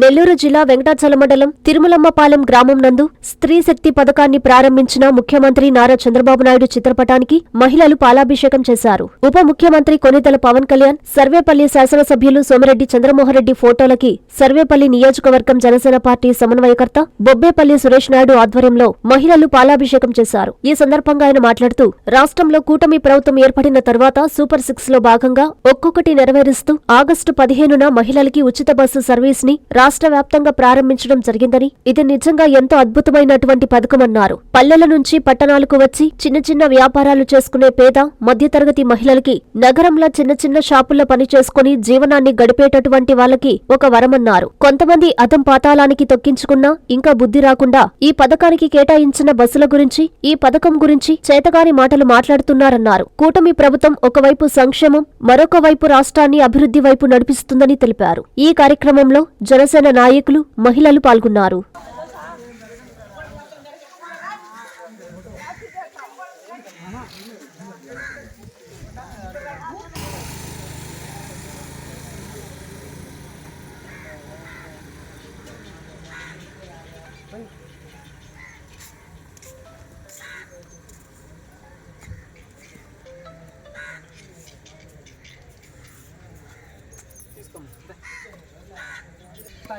నెల్లూరు జిల్లా వెంకటాచల మండలం తిరుమలమ్మపాలెం గ్రామం నందు స్త్రీ శక్తి పథకాన్ని ప్రారంభించిన ముఖ్యమంత్రి నారా చంద్రబాబు నాయుడు చిత్రపటానికి మహిళలు పాలాభిషేకం చేశారు. ఉప ముఖ్యమంత్రి కొనితల పవన్ కళ్యాణ్ సర్వేపల్లి శాసనసభ్యులు సోమిరెడ్డి చంద్రమోహన్రెడ్డి ఫోటోలకి సర్వేపల్లి నియోజకవర్గం జనసేన పార్టీ సమన్వయకర్త బొబ్బేపల్లి సురేష్ నాయుడు ఆధ్వర్యంలో మహిళలు పాలాభిషేకం చేశారు. ఈ సందర్భంగా ఆయన మాట్లాడుతూ రాష్ట్రంలో కూటమి ప్రభుత్వం ఏర్పడిన తర్వాత సూపర్ సిక్స్లో భాగంగా ఒక్కొక్కటి నెరవేరుస్తూ ఆగస్టు పదిహేనున మహిళలకి ఉచిత బస్సు సర్వీస్ని రాష్ట్ర వ్యాప్తంగా ప్రారంభించడం జరిగిందని ఇది నిజంగా ఎంతో అద్భుతమైనటువంటి పథకమన్నారు. పల్లెల నుంచి పట్టణాలకు వచ్చి చిన్న చిన్న వ్యాపారాలు చేసుకునే పేద మధ్యతరగతి మహిళలకి నగరంలో చిన్న చిన్న షాపుల్లో పనిచేసుకుని జీవనాన్ని గడిపేటటువంటి వాళ్ళకి ఒక వరమన్నారు. కొంతమంది అదం పాతాళానికి తొక్కించుకున్నా ఇంకా బుద్ధి రాకుండా ఈ పథకానికి కేటాయించిన బస్సుల గురించి ఈ పథకం గురించి చేతగాని మాటలు మాట్లాడుతున్నారన్నారు. కూటమి ప్రభుత్వం ఒకవైపు సంక్షేమం మరొక వైపు రాష్ట్రాన్ని అభివృద్ధి వైపు నడిపిస్తుందని తెలిపారు. ఈ కార్యక్రమంలో జనసేన నాయకులు మహిళలు పాల్గొన్నారు.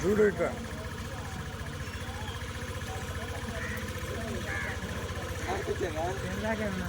చూడు ఇక్కడ ఇందాకే ఉన్నా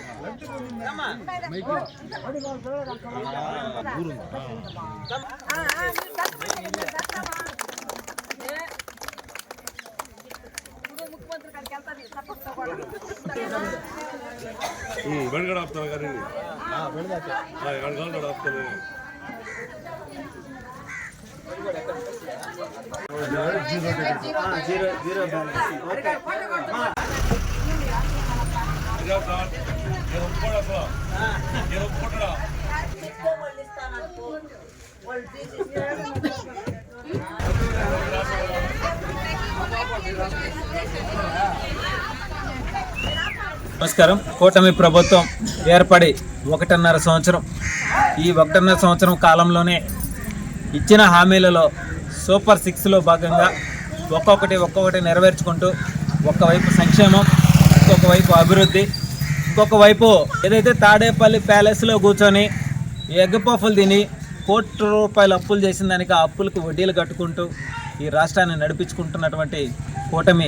వెనకడ ఆపుతాను కానీ వెనకాల ఆపుతాను నమస్కారం. కూటమి ప్రభుత్వం ఏర్పడి ఒకటిన్నర సంవత్సరం. ఈ ఒకటిన్నర సంవత్సరం కాలంలోనే ఇచ్చిన హామీలలో సూపర్ సిక్స్లో భాగంగా ఒక్కొక్కటి ఒక్కొక్కటి నెరవేర్చుకుంటూ ఒకవైపు సంక్షేమం ఇంకొక వైపు అభివృద్ధి ఇంకొక వైపు ఏదైతే తాడేపల్లి ప్యాలెస్లో కూర్చొని ఎగ్ పఫ్ఫులు తిని కోట్ల రూపాయలు అప్పులు చేసిన దానికి ఆ అప్పులకు వడ్డీలు కట్టుకుంటూ ఈ రాష్ట్రాన్ని నడిపించుకుంటున్నటువంటి కూటమి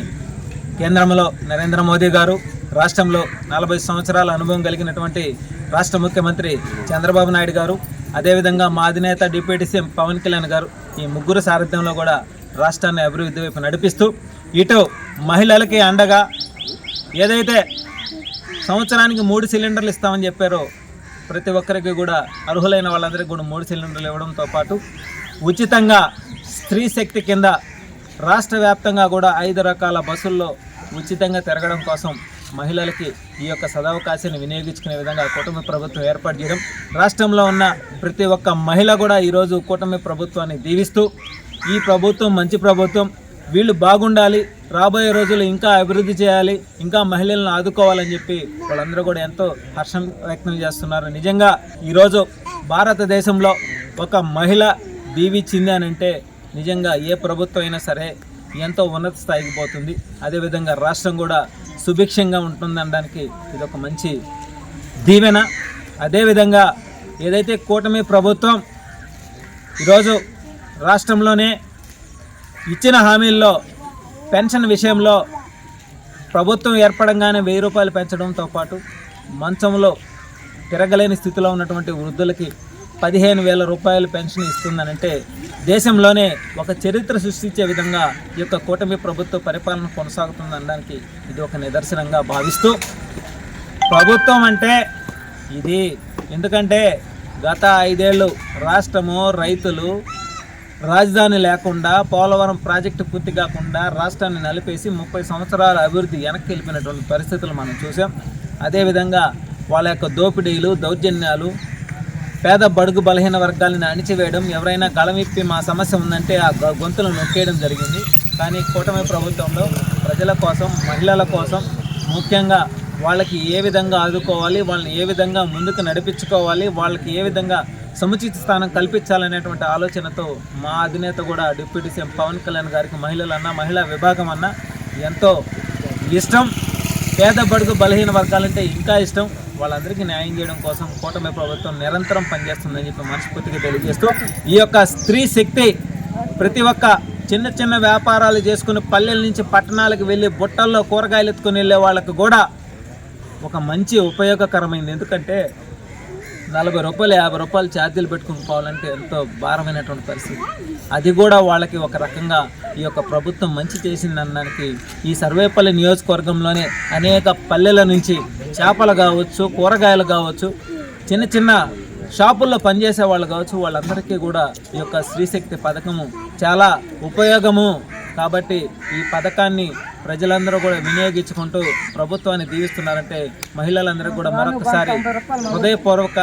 కేంద్రంలో నరేంద్ర మోదీ గారు రాష్ట్రంలో నలభై సంవత్సరాల అనుభవం కలిగినటువంటి రాష్ట్ర ముఖ్యమంత్రి చంద్రబాబు నాయుడు గారు అదేవిధంగా మా అధినేత డిప్యూటీ సీఎం పవన్ కళ్యాణ్ గారు ఈ ముగ్గురు సారథ్యంలో కూడా రాష్ట్రాన్ని అభివృద్ధి వైపు నడిపిస్తూ ఇటు మహిళలకి అండగా ఏదైతే సంవత్సరానికి మూడు సిలిండర్లు ఇస్తామని చెప్పారు. ప్రతి ఒక్కరికి కూడా అర్హులైన వాళ్ళందరికీ కూడా మూడు సిలిండర్లు ఇవ్వడంతో పాటు ఉచితంగా స్త్రీ శక్తి కింద రాష్ట్ర వ్యాప్తంగా కూడా ఐదు రకాల బస్సుల్లో ఉచితంగా తిరగడం కోసం మహిళలకి ఈ యొక్క సదవకాశాన్ని వినియోగించుకునే విధంగా కూటమి ప్రభుత్వం ఏర్పాటు చేయడం రాష్ట్రంలో ఉన్న ప్రతి ఒక్క మహిళ కూడా ఈరోజు కూటమి ప్రభుత్వాన్ని దీవిస్తూ ఈ ప్రభుత్వం మంచి ప్రభుత్వం వీళ్ళు బాగుండాలి రాబోయే రోజులు ఇంకా అభివృద్ధి చేయాలి ఇంకా మహిళలను ఆదుకోవాలని చెప్పి వాళ్ళందరూ కూడా ఎంతో హర్షం వ్యక్తం చేస్తున్నారు. నిజంగా ఈరోజు భారతదేశంలో ఒక మహిళ దీవిచ్చింది అని అంటే నిజంగా ఏ ప్రభుత్వం అయినా సరే ఎంతో ఉన్నత స్థాయికి పోతుంది. అదేవిధంగా రాష్ట్రం కూడా సుభిక్షంగా ఉంటుందనడానికి ఇది ఒక మంచి దీవెన. అదేవిధంగా ఏదైతే కూటమి ప్రభుత్వం ఈరోజు రాష్ట్రంలోనే ఇచ్చిన హామీల్లో పెన్షన్ విషయంలో ప్రభుత్వం ఏర్పడంగానే వెయ్యి రూపాయలు పెంచడంతో పాటు మంచంలో తిరగలేని స్థితిలో ఉన్నటువంటి వృద్ధులకి పదిహేను వేల రూపాయలు పెన్షన్ ఇస్తుందనంటే దేశంలోనే ఒక చరిత్ర సృష్టించే విధంగా ఈ యొక్క కూటమి ప్రభుత్వ పరిపాలన కొనసాగుతుందనడానికి ఇది ఒక నిదర్శనంగా భావిస్తూ ప్రభుత్వం అంటే ఇది. ఎందుకంటే గత ఐదేళ్ళు రాష్ట్రము రైతులు రాజధాని లేకుండా పోలవరం ప్రాజెక్టు పూర్తి కాకుండా రాష్ట్రాన్ని నలిపేసి ముప్పై సంవత్సరాల అభివృద్ధి వెనక్కి వెళ్ళిపోయినటువంటి పరిస్థితులు మనం చూసాం. అదేవిధంగా వాళ్ళ యొక్క దోపిడీలు దౌర్జన్యాలు పేద బడుగు బలహీన వర్గాలను అణిచివేయడం ఎవరైనా గళమిప్పి మా సమస్య ఉందంటే ఆ గ- గొంతులను నొక్కేయడం జరిగింది. కానీ కూటమి ప్రభుత్వంలో ప్రజల కోసం మహిళల కోసం ముఖ్యంగా వాళ్ళకి ఏ విధంగా ఆదుకోవాలి వాళ్ళని ఏ విధంగా ముందుకు నడిపించుకోవాలి వాళ్ళకి ఏ విధంగా సముచిత స్థానం కల్పించాలనేటువంటి ఆలోచనతో మా అధినేత కూడా డిప్యూటీ సీఎం పవన్ కళ్యాణ్ గారికి మహిళలన్నా మహిళా విభాగం అన్నా ఎంతో ఇష్టం. పేద బడుగు బలహీన వర్గాలంటే ఇంకా ఇష్టం. వాళ్ళందరికీ న్యాయం చేయడం కోసం కూటమి ప్రభుత్వం నిరంతరం పనిచేస్తుందని చెప్పి మనస్ఫూర్తిగా తెలియజేస్తూ ఈ యొక్క స్త్రీ శక్తి ప్రతి ఒక్క చిన్న చిన్న వ్యాపారాలు చేసుకుని పల్లెల నుంచి పట్టణాలకు వెళ్ళి బుట్టల్లో కూరగాయలు ఎత్తుకుని వెళ్ళే వాళ్ళకు కూడా ఒక మంచి ఉపయోగకరమైంది. ఎందుకంటే నలభై రూపాయలు యాభై రూపాయలు ఛార్జీలు పెట్టుకుని పోవాలంటే ఎంతో భారమైనటువంటి పరిస్థితి. అది కూడా వాళ్ళకి ఒక రకంగా ఈ యొక్క ప్రభుత్వం మంచి చేసిందనడానికి ఈ సర్వేపల్లి నియోజకవర్గంలోనే అనేక పల్లెల నుంచి చేపలు కావచ్చు కూరగాయలు కావచ్చు చిన్న చిన్న షాపుల్లో పనిచేసే వాళ్ళు కావచ్చు వాళ్ళందరికీ కూడా ఈ యొక్క స్త్రీశక్తి పథకము చాలా ఉపయోగము. కాబట్టి ఈ పథకాన్ని ప్రజలందరూ కూడా వినియోగించుకుంటూ ప్రభుత్వాన్ని దీవిస్తున్నారంటే మహిళలందరూ కూడా మరొకసారి హృదయపూర్వక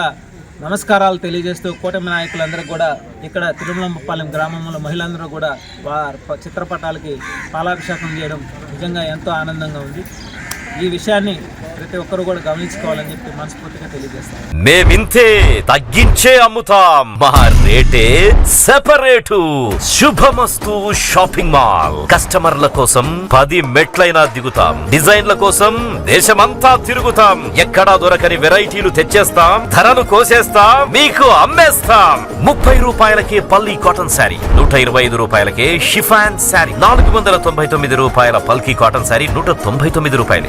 నమస్కారాలు తెలియజేస్తూ కూటమి నాయకులందరూ కూడా ఇక్కడ తిరుమలంపాలెం గ్రామంలో మహిళలందరూ కూడా వారి చిత్రపటాలకి పాలాభిషేకం చేయడం నిజంగా ఎంతో ఆనందంగా ఉంది. ఈ విషయాన్ని ప్రతి ఒక్కరు కూడా గమనించుకోవాలని చెప్పి మనస్ఫూర్తిగా తెలియజేస్తాను. మేమింతే తగ్గించే అమ్ముతాం. మా రేటే సెపరేటు. Shubhamastu shopping mall. కస్టమర్ల కోసం పది మెట్లైనా దిగుతాం. డిజైన్ల కోసం దేశమంతా తిరుగుతాం. ఎక్కడా దొరకని వెరైటీలు తెచ్చేస్తాం. ధరను కోసేస్తాం. మీకు అమ్మేస్తాం. ముప్పై రూపాయలకే పల్లి కాటన్ శారీ నూట ఇరవై ఐదు రూపాయలకే షిఫాన్ శారీ నాలుగు వందల తొంభై తొమ్మిది రూపాయల పల్కీ కాటన్ శారీ నూట తొంభై తొమ్మిది రూపాయలు